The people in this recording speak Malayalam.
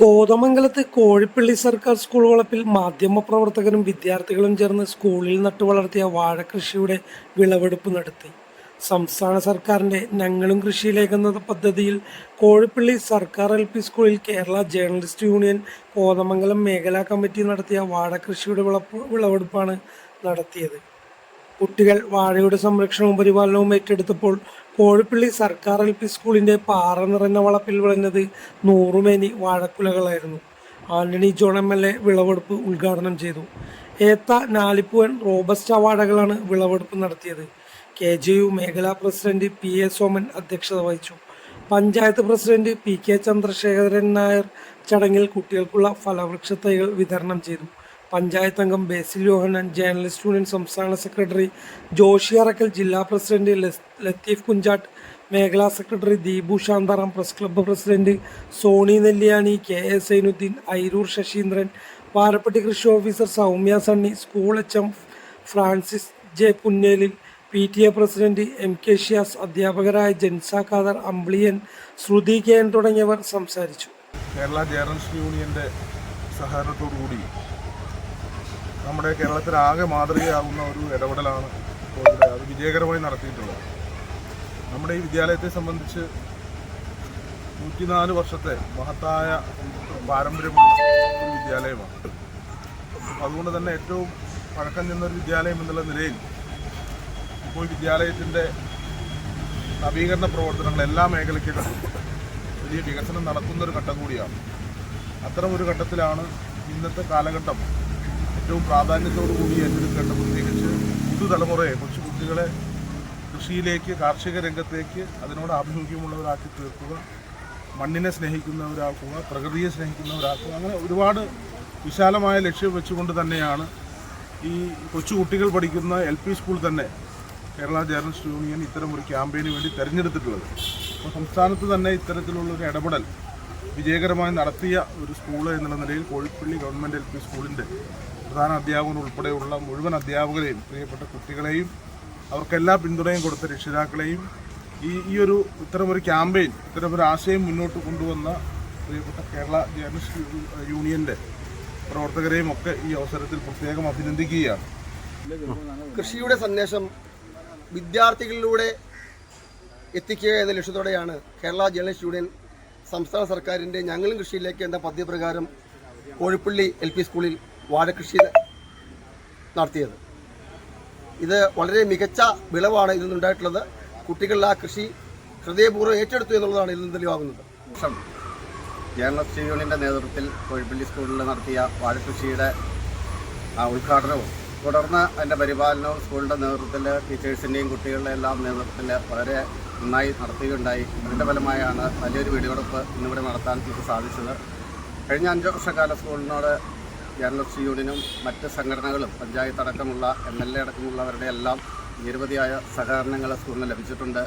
കോതമംഗലത്ത് കോഴിപ്പള്ളി സർക്കാർ സ്കൂൾ വളപ്പിൽ മാധ്യമ പ്രവർത്തകരും വിദ്യാർത്ഥികളും ചേർന്ന് സ്കൂളിൽ നട്ടുവളർത്തിയ വാഴകൃഷിയുടെ വിളവെടുപ്പ് നടത്തി. സംസ്ഥാന സർക്കാരിന്റെ ഞങ്ങളും കൃഷിയിലേക്ക് എന്ന പദ്ധതിയിൽ കോഴിപ്പള്ളി സർക്കാർ എൽ പി സ്കൂളിൽ കേരള ജേർണലിസ്റ്റ് യൂണിയൻ കോതമംഗലം മേഖലാ കമ്മിറ്റി നടത്തിയ വാഴകൃഷിയുടെ വിളപ്പ് വിളവെടുപ്പാണ് നടത്തിയത്. കുട്ടികൾ വാഴയുടെ സംരക്ഷണവും പരിപാലനവും ഏറ്റെടുത്തപ്പോൾ കോഴിപ്പള്ളി സർക്കാർ എൽ പി സ്കൂളിന്റെ പാറ നിറഞ്ഞ വളപ്പിൽ വിളഞ്ഞത് നൂറുമേനി വാഴക്കുലകളായിരുന്നു. Antony John M L A വിളവെടുപ്പ് ഉദ്ഘാടനം ചെയ്തു. ഏത്ത നാലിപ്പുവൻ റോബസ്റ്റ വാഴകളാണ് വിളവെടുപ്പ് നടത്തിയത്. കെ ജെ യു മേഖലാ പ്രസിഡന്റ് പി എ സോമൻ അധ്യക്ഷത വഹിച്ചു. Panchayat president P K Chandrasekharan Nair ചടങ്ങിൽ കുട്ടികൾക്കുള്ള ഫലവൃക്ഷ തൈകൾ വിതരണം ചെയ്തു. പഞ്ചായത്ത് അംഗം ബേസിൽ യോഹന്നാൻ ജേർണലിസ്റ്റ് യൂണിയൻ സംസ്ഥാന സെക്രട്ടറി ജോഷി അറക്കൽ ജില്ലാ പ്രസിഡന്റ് ലത്തീഫ് കുഞ്ചാട്ട് മേഖലാ secretary Deepu Shantharam press club president Soni Nelliyani K A Sainuddin Airoor Sasheendran Parappatti കൃഷി officer Soumya Sunny school H M Francis J Punnelil P T A president M K Shiyas അധ്യാപകരായ ജൻസ ഖാദർ അമ്പ്ലിയൻ ശ്രുതി കെ എൻ തുടങ്ങിയവർ സംസാരിച്ചു. കേരള ജേർണലിസ്റ്റ് യൂണിയന്റെ സഹകരണത്തോടുകൂടി നമ്മുടെ കേരളത്തിലാകെ മാതൃകയാകുന്ന ഒരു ഇടപെടലാണ് ഇപ്പോൾ ഇവിടെ അത് വിജയകരമായി നടത്തിയിട്ടുള്ളത്. നമ്മുടെ ഈ വിദ്യാലയത്തെ സംബന്ധിച്ച് നൂറ്റിനാല് വർഷത്തെ മഹത്തായ പാരമ്പര്യമുള്ള ഒരു വിദ്യാലയമാണ്. അതുകൊണ്ട് തന്നെ ഏറ്റവും പഴക്കം ചെന്നൊരു വിദ്യാലയം എന്നുള്ള നിലയിൽ ഇപ്പോൾ വിദ്യാലയത്തിന്റെ നവീകരണ പ്രവർത്തനങ്ങൾ എല്ലാ മേഖലയ്ക്കും വലിയ വികസനം നടക്കുന്ന ഒരു ഘട്ടം കൂടിയാണ്. അത്തരം ഒരു ഘട്ടത്തിലാണ് ഇന്നത്തെ കാലഘട്ടം ഏറ്റവും പ്രാധാന്യത്തോടു കൂടി ഏറ്റെടുക്കേണ്ട പ്രത്യേകിച്ച് പുതുതലമുറയെ കൊച്ചു കുട്ടികളെ കൃഷിയിലേക്ക് കാർഷിക രംഗത്തേക്ക് അതിനോട് ആഭിമുഖ്യമുള്ളവരാക്കി തീർക്കുക മണ്ണിനെ സ്നേഹിക്കുന്നവരാക്കുക പ്രകൃതിയെ സ്നേഹിക്കുന്നവരാക്കുക അങ്ങനെ ഒരുപാട് വിശാലമായ ലക്ഷ്യം വെച്ചുകൊണ്ട് തന്നെയാണ് ഈ കൊച്ചു കുട്ടികൾ പഠിക്കുന്ന എൽ പി സ്കൂൾ തന്നെ കേരള ജേർണലിസ്റ്റ് യൂണിയൻ ഇത്തരം ഒരു ക്യാമ്പയിന് വേണ്ടി തിരഞ്ഞെടുത്തിട്ടുള്ളത്. അപ്പോൾ സംസ്ഥാനത്ത് തന്നെ ഇത്തരത്തിലുള്ള ഒരു ഇടപെടൽ വിജയകരമായി നടത്തിയ ഒരു സ്കൂൾ എന്നുള്ള നിലയിൽ കോഴിപ്പള്ളി ഗവൺമെന്റ് എൽ പി സ്കൂളിന്റെ പ്രധാന അധ്യാപകൻ ഉൾപ്പെടെയുള്ള മുഴുവൻ അധ്യാപകരെയും പ്രിയപ്പെട്ട കുട്ടികളെയും അവർക്കെല്ലാ പിന്തുണയും കൊടുത്ത രക്ഷിതാക്കളെയും ഈ ഈ ഒരു ഇത്തരമൊരു ക്യാമ്പയിൻ ഇത്തരമൊരു ആശയം മുന്നോട്ട് കൊണ്ടുവന്ന പ്രിയപ്പെട്ട കേരള ജേർണലിസ്റ്റ് യൂണിയന്റെ പ്രവർത്തകരെയും ഒക്കെ ഈ അവസരത്തിൽ പ്രത്യേകം അഭിനന്ദിക്കുകയാണ്. കൃഷിയുടെ സന്ദേശം വിദ്യാർത്ഥികളിലൂടെ എത്തിക്കുക എന്ന ലക്ഷ്യത്തോടെയാണ് കേരള ജേർണലിസ്റ്റ് യൂണിയൻ സംസ്ഥാന സർക്കാരിന്റെ ഞങ്ങളും കൃഷിയിലേക്ക് എന്ന പദ്ധതി പ്രകാരം കോഴിപ്പള്ളി എൽ പി സ്കൂളിൽ വാഴകൃഷി നടത്തിയത്. ഇത് വളരെ മികച്ച വിളവാണ് ഇതിൽ നിന്നുണ്ടായിട്ടുള്ളത്. കുട്ടികൾ ആ കൃഷി ഹൃദയപൂർവം ഏറ്റെടുത്തു എന്നുള്ളതാണ് ഇതിൽ നിന്ന് തെളിവാകുന്നത്. ജേർണലിസ്റ്റ് യൂണിയന്റെ നേതൃത്വത്തിൽ കോഴിപ്പള്ളി സ്കൂളിൽ നടത്തിയ വാഴകൃഷിയുടെ ഉദ്ഘാടനവും തുടർന്ന് അതിന്റെ പരിപാലനവും സ്കൂളിന്റെ നേതൃത്വത്തിൽ ടീച്ചേഴ്സിന്റെയും കുട്ടികളുടെ എല്ലാം നേതൃത്വത്തിൽ വളരെ നന്നായി നടത്തുകയുണ്ടായി. അതിന്റെ ഫലമായാണ് വലിയൊരു വെടിവെടുപ്പ് ഇന്നിവിടെ നടത്താൻ എനിക്ക് സാധിച്ചത്. കഴിഞ്ഞ അഞ്ച് വർഷക്കാല സ്കൂളിനോട് ജേർണലിസ്റ്റ് യൂണിയനും മറ്റ് സംഘടനകളും പഞ്ചായത്ത് അടക്കമുള്ള എം എൽ എ അടക്കമുള്ളവരുടെ എല്ലാം നിരവധിയായ സഹകരണങ്ങൾ സ്കൂളിന് ലഭിച്ചിട്ടുണ്ട്.